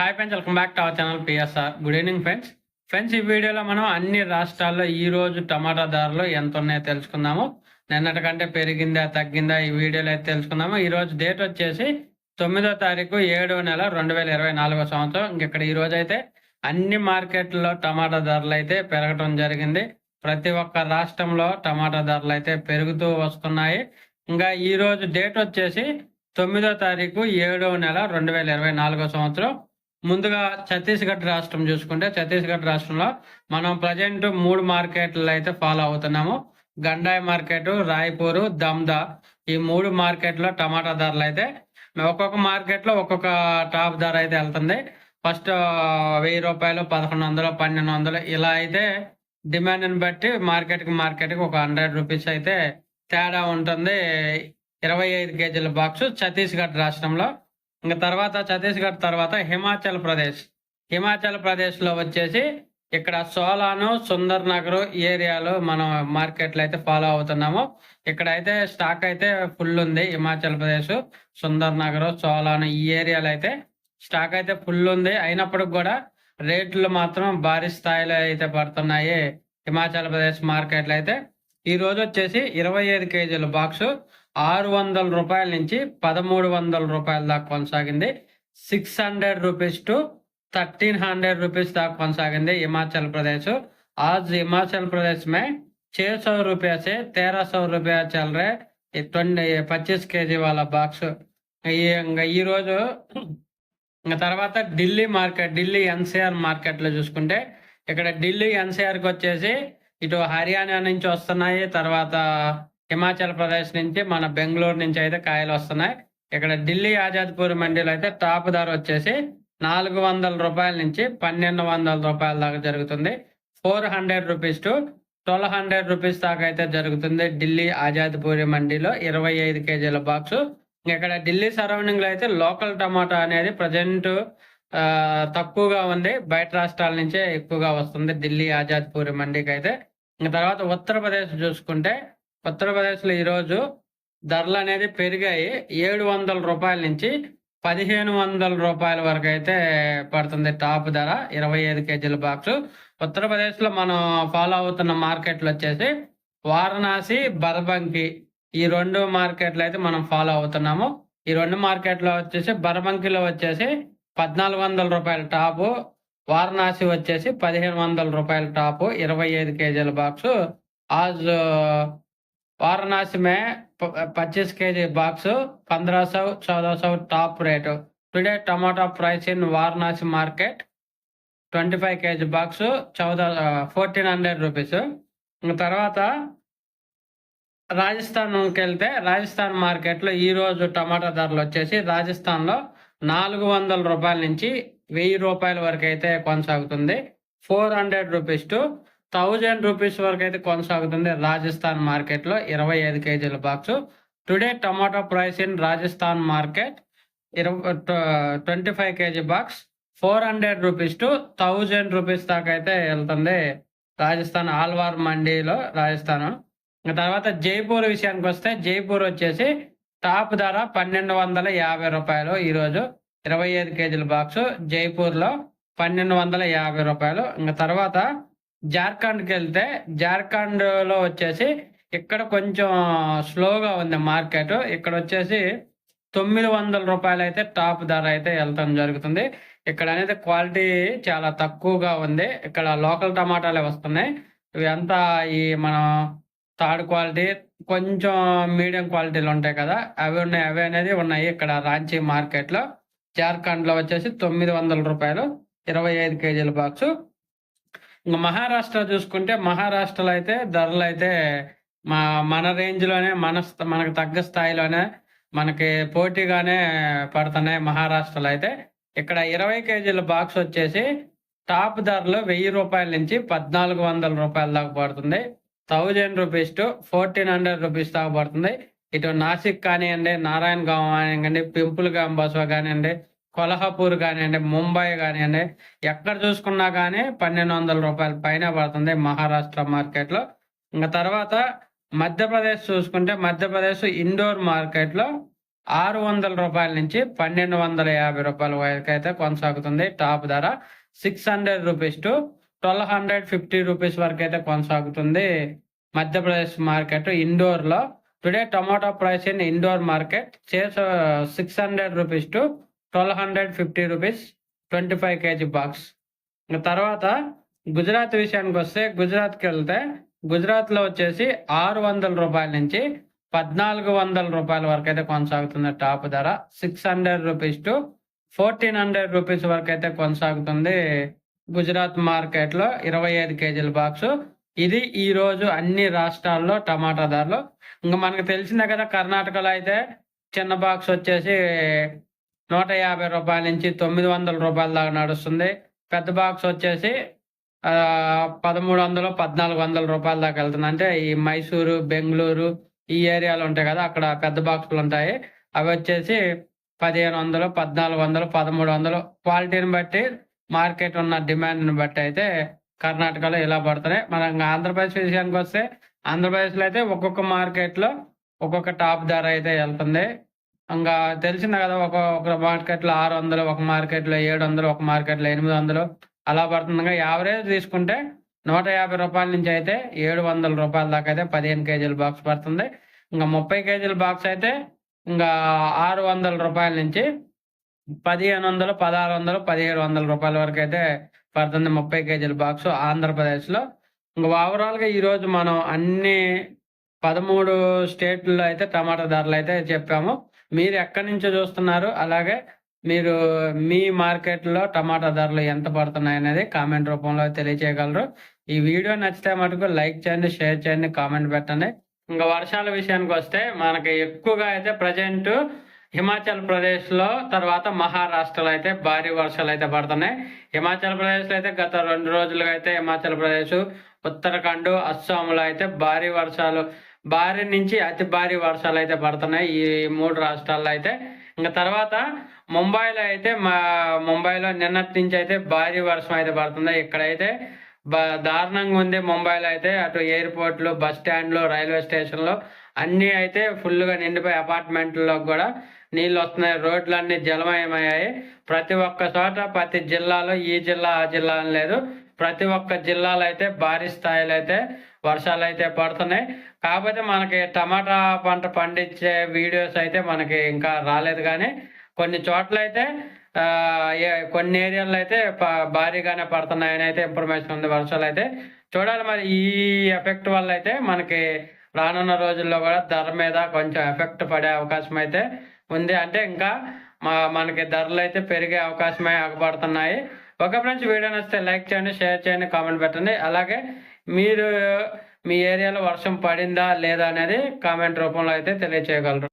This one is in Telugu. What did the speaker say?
Hi friends welcome back to our channel PSR good evening friends friends ఈ వీడియోలో మనం అన్ని రాష్ట్రాల్లో ఈ రోజు టమాటా ధరలు ఎంత ఉన్నాయో తెలుసుకుందాము. నిన్నటి కంటే పెరిగిందా తగ్గిందా ఈ వీడియోలో అయితే తెలుసుకుందాము. ఈ రోజు డేట్ వచ్చేసి తొమ్మిదో తారీఖు ఏడో నెల రెండు వేల ఇరవై నాలుగో సంవత్సరం. ఇంక ఇక్కడ ఈ రోజు అయితే అన్ని మార్కెట్లలో టమాటా ధరలు అయితే పెరగటం జరిగింది. ప్రతి ఒక్క రాష్ట్రంలో టమాటా ధరలు అయితే పెరుగుతూ వస్తున్నాయి. ఇంకా ఈ రోజు డేట్ వచ్చేసి తొమ్మిదో తారీఖు ఏడో నెల రెండు వేల ఇరవై నాలుగో సంవత్సరం. ముందుగా ఛత్తీస్గఢ్ రాష్ట్రం చూసుకుంటే ఛత్తీస్గఢ్ రాష్ట్రంలో మనం ప్రజెంట్ మూడు మార్కెట్లు అయితే ఫాలో అవుతున్నాము. గండాయి మార్కెట్ రాయ్పూర్ దమ్దా ఈ మూడు మార్కెట్లో టమాటా ధరలు అయితే ఒక్కొక్క మార్కెట్లో ఒక్కొక్క టాప్ ధర అయితే వెళ్తుంది. ఫస్ట్ వెయ్యి రూపాయలు పదకొండు వందలు పన్నెండు వందలు ఇలా అయితే డిమాండ్ని బట్టి మార్కెట్కి మార్కెట్కి ఒక హండ్రెడ్ రూపీస్ అయితే తేడా ఉంటుంది. ఇరవై ఐదు కేజీల బాక్స్ ఛత్తీస్గఢ్ రాష్ట్రంలో. ఇంకా తర్వాత ఛత్తీస్గఢ్ తర్వాత హిమాచల్ ప్రదేశ్. హిమాచల్ ప్రదేశ్లో వచ్చేసి ఇక్కడ సోలాను సుందర్ నగర్ ఏరియాలో మనం మార్కెట్లు అయితే ఫాలో అవుతున్నాము. ఇక్కడ అయితే స్టాక్ అయితే ఫుల్ ఉంది హిమాచల్ ప్రదేశ్ సుందర్ నగర్ సోలాను ఈ ఏరియాలో అయితే స్టాక్ అయితే ఫుల్ ఉంది. అయినప్పటికి కూడా రేట్లు మాత్రం భారీ స్థాయిలో అయితే పడుతున్నాయి హిమాచల్ ప్రదేశ్ మార్కెట్లు అయితే. ఈ రోజు వచ్చేసి ఇరవై ఐదు కేజీల బాక్సు ఆరు వందల రూపాయల నుంచి పదమూడు వందల రూపాయల దాకా కొనసాగింది. Six hundred rupees to thirteen hundred rupees దాకా కొనసాగింది హిమాచల్ ప్రదేశ్. ఆజ్ హిమాచల్ ప్రదేశ్ మే छह सौ రూపీస్ తేరా तेरह सौ रुपया ట్వంటీ रहे కేజీ వాళ్ళ के బాక్స్. ఈ తర్వాత ఢిల్లీ మార్కెట్ ఢిల్లీ ఎన్సీఆర్ మార్కెట్లో చూసుకుంటే ఇక్కడ ఢిల్లీ ఎన్సీఆర్కి వచ్చేసి ఇటు హర్యానా నుంచి వస్తున్నాయి. తర్వాత హిమాచల్ ప్రదేశ్ నుంచి మన బెంగళూరు నుంచి అయితే కాయలు వస్తున్నాయి. ఇక్కడ ఢిల్లీ ఆజాద్పూర్ మండీలో అయితే టాప్ ధర వచ్చేసి నాలుగు వందల రూపాయల నుంచి పన్నెండు వందల రూపాయల దాకా జరుగుతుంది. Four hundred rupees to twelve hundred rupees దాకా అయితే జరుగుతుంది ఢిల్లీ ఆజాద్పూరి మండీలో ఇరవై ఐదు కేజీల బాక్సు. ఇక్కడ ఢిల్లీ సరౌండింగ్లో అయితే లోకల్ టమాటా అనేది ప్రజెంట్ తక్కువగా ఉంది. బయట రాష్ట్రాల నుంచే ఎక్కువగా వస్తుంది ఢిల్లీ ఆజాద్పూరి మండీకి అయితే ఇంకా తర్వాత ఉత్తరప్రదేశ్ చూసుకుంటే ఉత్తరప్రదేశ్లో ఈరోజు ధరలు అనేది పెరిగాయి. ఏడు వందల రూపాయల నుంచి పదిహేను వందల రూపాయల వరకు అయితే పడుతుంది టాప్ ధర. ఇరవై ఐదు కేజీల బాక్స్. ఉత్తరప్రదేశ్లో మనం ఫాలో అవుతున్న మార్కెట్లు వచ్చేసి వారణాసి బర్బంకి ఈ రెండు మార్కెట్లు అయితే మనం ఫాలో అవుతున్నాము. ఈ రెండు మార్కెట్లో వచ్చేసి బర్బంకిలో వచ్చేసి పద్నాలుగు వందల రూపాయల టాపు. వారణాసి వచ్చేసి పదిహేను వందల రూపాయల టాపు. ఇరవై ఐదు కేజీల బాక్స్. ఆజ్ वाराणसी में पच्चीस के जी बॉक्स पंद्रह सौ चौदह सौ top rate today tomato price in Varanasi market twenty five KG box చౌద fourteen hundred rupees తర్వాత రాజస్థాన్కి వెళ్తే రాజస్థాన్ మార్కెట్లో ఈ రోజు టమాటా ధరలు వచ్చేసి రాజస్థాన్లో నాలుగు వందల రూపాయల నుంచి వెయ్యి రూపాయల వరకు అయితే కొనసాగుతుంది four hundred rupees to thousand rupees వరకు అయితే కొనసాగుతుంది రాజస్థాన్ మార్కెట్లో ఇరవై ఐదు కేజీల box. Today tomato price in Rajasthan market. ఇరవై twenty five kg box. Four hundred rupees to thousand rupees దాకా అయితే వెళ్తుంది రాజస్థాన్ ఆల్వార్ మండీలో రాజస్థాన్. తర్వాత జైపూర్ విషయానికి వస్తే జైపూర్ వచ్చేసి టాప్ ధర పన్నెండు వందల యాభై రూపాయలు ఈరోజు. ఇరవై ఐదు కేజీల బాక్స్ జైపూర్లో పన్నెండు వందల యాభై రూపాయలు. ఇంకా తర్వాత జార్ఖండ్కి వెళ్తే జార్ఖండ్లో వచ్చేసి ఇక్కడ కొంచెం స్లోగా ఉంది మార్కెట్. ఇక్కడ వచ్చేసి తొమ్మిది వందల రూపాయలు అయితే టాప్ ధర అయితే వెళ్తాం జరుగుతుంది. ఇక్కడ అనేది క్వాలిటీ చాలా తక్కువగా ఉంది. ఇక్కడ లోకల్ టమాటాలే వస్తున్నాయి. ఇవి అంతా ఈ మనం థర్డ్ క్వాలిటీ కొంచెం మీడియం క్వాలిటీలు ఉంటాయి కదా అవి ఉన్నాయి. అవి అనేది ఉన్నాయి ఇక్కడ రాంచీ మార్కెట్లో. జార్ఖండ్లో వచ్చేసి తొమ్మిది వందల రూపాయలు ఇరవై ఐదు కేజీల బాక్సు. ఇంకా మహారాష్ట్ర చూసుకుంటే మహారాష్ట్రలో అయితే ధరలు అయితే మా మన రేంజ్లోనే మన స్థ- మనకు తగ్గ స్థాయిలోనే మనకి పోటీగానే పడుతున్నాయి మహారాష్ట్రలో అయితే. ఇక్కడ ఇరవై కేజీల బాక్స్ వచ్చేసి టాప్ ధరలు వెయ్యి రూపాయల నుంచి పద్నాలుగు వందల రూపాయల దాకా పడుతుంది. Thousand rupees to fourteen hundred rupees దాకా పడుతుంది. ఇటు నాసిక్ కానివ్వండి నారాయణ గావ్ కానివ్వండి పింపుల్ గాం కానివ్వండి కొల్హాపూర్ కానివ్వండి ముంబై కానివ్వండి ఎక్కడ చూసుకున్నా కానీ పన్నెండు వందల రూపాయల పైన పడుతుంది మహారాష్ట్ర మార్కెట్లో. ఇంకా తర్వాత మధ్యప్రదేశ్ చూసుకుంటే మధ్యప్రదేశ్ ఇండోర్ మార్కెట్లో ఆరు వందల రూపాయల నుంచి పన్నెండు వందల యాభై రూపాయల వరకు అయితే కొనసాగుతుంది టాప్ ధర. Six hundred rupees to twelve hundred fifty rupees వరకు అయితే కొనసాగుతుంది Madhya Pradesh market ఇండోర్లో. Today tomato price in Indore market చేస్ six hundred rupees to twelve hundred fifty rupees twenty five kg box ఇంకా తర్వాత గుజరాత్ విషయానికి వస్తే గుజరాత్కి వెళ్తే గుజరాత్లో వచ్చేసి ఆరు వందల రూపాయల నుంచి పద్నాలుగు వందల రూపాయల వరకు అయితే కొనసాగుతుంది టాప్ ధర. Six hundred rupees to fourteen hundred rupees వరకు అయితే కొనసాగుతుంది గుజరాత్ మార్కెట్లో ఇరవై ఐదు కేజీల బాక్స్. ఇది ఈ రోజు అన్ని రాష్ట్రాల్లో టమాటా ధరలు. ఇంకా మనకు తెలిసిందే కదా కర్ణాటకలో అయితే చిన్న బాక్స్ వచ్చేసి నూట యాభై రూపాయల నుంచి తొమ్మిది వందల రూపాయల దాకా నడుస్తుంది. పెద్ద బాక్స్ వచ్చేసి పదమూడు వందలు పద్నాలుగు వందల రూపాయల దాకా వెళ్తుంది. అంటే ఈ మైసూరు బెంగళూరు ఈ ఏరియాలు ఉంటాయి కదా అక్కడ పెద్ద బాక్సులు ఉంటాయి. అవి వచ్చేసి పదిహేను వందలు పద్నాలుగు వందలు పదమూడు వందలు. క్వాలిటీని బట్టి మార్కెట్ ఉన్న డిమాండ్ని బట్టి అయితే కర్ణాటకలో ఇలా పడుతున్నాయి. మనం ఇంకా ఆంధ్రప్రదేశ్ విషయానికి వస్తే ఆంధ్రప్రదేశ్లో అయితే ఒక్కొక్క మార్కెట్లో ఒక్కొక్క టాప్ ధర అయితే వెళ్తుంది. ఇంకా తెలిసిందే కదా ఒక ఒక మార్కెట్లో ఆరు వందలు ఒక మార్కెట్లో ఏడు వందలు ఒక మార్కెట్లో ఎనిమిది వందలు అలా పడుతుంది. ఇంకా యావరేజ్ తీసుకుంటే నూట యాభై రూపాయల నుంచి అయితే ఏడు వందల రూపాయల దాకా అయితే పదిహేను కేజీల బాక్స్ పడుతుంది. ఇంకా ముప్పై కేజీల బాక్స్ అయితే ఇంకా ఆరు వందల రూపాయల నుంచి పదిహేను వందలు పదహారు వందలు పదిహేడు వందల రూపాయల వరకు అయితే పడుతుంది ముప్పై కేజీల బాక్స్ ఆంధ్రప్రదేశ్లో. ఇంకా ఓవరాల్గా ఈరోజు మనం అన్ని పదమూడు స్టేట్లలో అయితే టమాటా ధరలు అయితే చెప్పాము. మీరు ఎక్కడి నుంచో చూస్తున్నారు అలాగే మీరు మీ మార్కెట్లో టమాటా ధరలు ఎంత పడుతున్నాయి అనేది కామెంట్ రూపంలో తెలియజేయగలరు ఈ వీడియో నచ్చితే మటుకు లైక్ చేయండి షేర్ చేయండి కామెంట్ పెట్టండి. ఇంకా వర్షాల విషయానికి వస్తే మనకి ఎక్కువగా అయితే ప్రజెంట్ హిమాచల్ ప్రదేశ్లో తర్వాత మహారాష్ట్రలో అయితే భారీ వర్షాలు అయితే పడుతున్నాయి. హిమాచల్ ప్రదేశ్లో అయితే గత రెండు రోజులుగా అయితే హిమాచల్ ప్రదేశ్ ఉత్తరాఖండ్ అస్సాంలో అయితే భారీ వర్షాలు భారీ నుంచి అతి భారీ వర్షాలు అయితే పడుతున్నాయి. ఈ మూడు రాష్ట్రాల్లో అయితే. ఇంకా తర్వాత ముంబైలో అయితే మా ముంబైలో నిన్నటి నుంచి అయితే భారీ వర్షం అయితే పడుతుంది. ఇక్కడైతే బ- దారుణంగా ఉంది ముంబైలో అయితే. అటు ఎయిర్పోర్ట్లు బస్ స్టాండ్లు రైల్వే స్టేషన్లు అన్నీ అయితే ఫుల్గా నిండిపోయి అపార్ట్మెంట్లో కూడా నీళ్ళు వస్తున్నాయి. రోడ్లన్నీ జలమయమయ్యాయి. ప్రతి ఒక్క చోట ప్రతి జిల్లాలో ఈ జిల్లా ఆ జిల్లా అని లేదు. ప్రతి ఒక్క జిల్లాలో అయితే భారీ స్థాయిలో అయితే వర్షాలు అయితే పడుతున్నాయి. కాకపోతే మనకి టమాటా పంట పండించే వీడియోస్ అయితే మనకి ఇంకా రాలేదు కానీ కొన్ని చోట్ల అయితే ఏ- కొన్ని ఏరియాల్లో అయితే భారీగానే పడుతున్నాయని అయితే ఇన్ఫర్మేషన్ ఉంది వర్షాలు అయితే చూడాలి మరి ఈ ఎఫెక్ట్ వల్ల అయితే మనకి రానున్న రోజుల్లో కూడా ధర మీద కొంచెం ఎఫెక్ట్ పడే అవకాశం అయితే ఉంది. అంటే ఇంకా మా మనకి ధరలు అయితే పెరిగే అవకాశమే ఆగపడుతున్నాయి ఒక ఫ్రెండ్స్ వీడియో నచ్చితే లైక్ చేయండి షేర్ చేయండి కామెంట్ పెట్టండి. అలాగే మీరు మీ ఏరియాలో వర్షం పడిందా లేదా అనేది కామెంట్ రూపంలో అయితే తెలియచేయగలరు.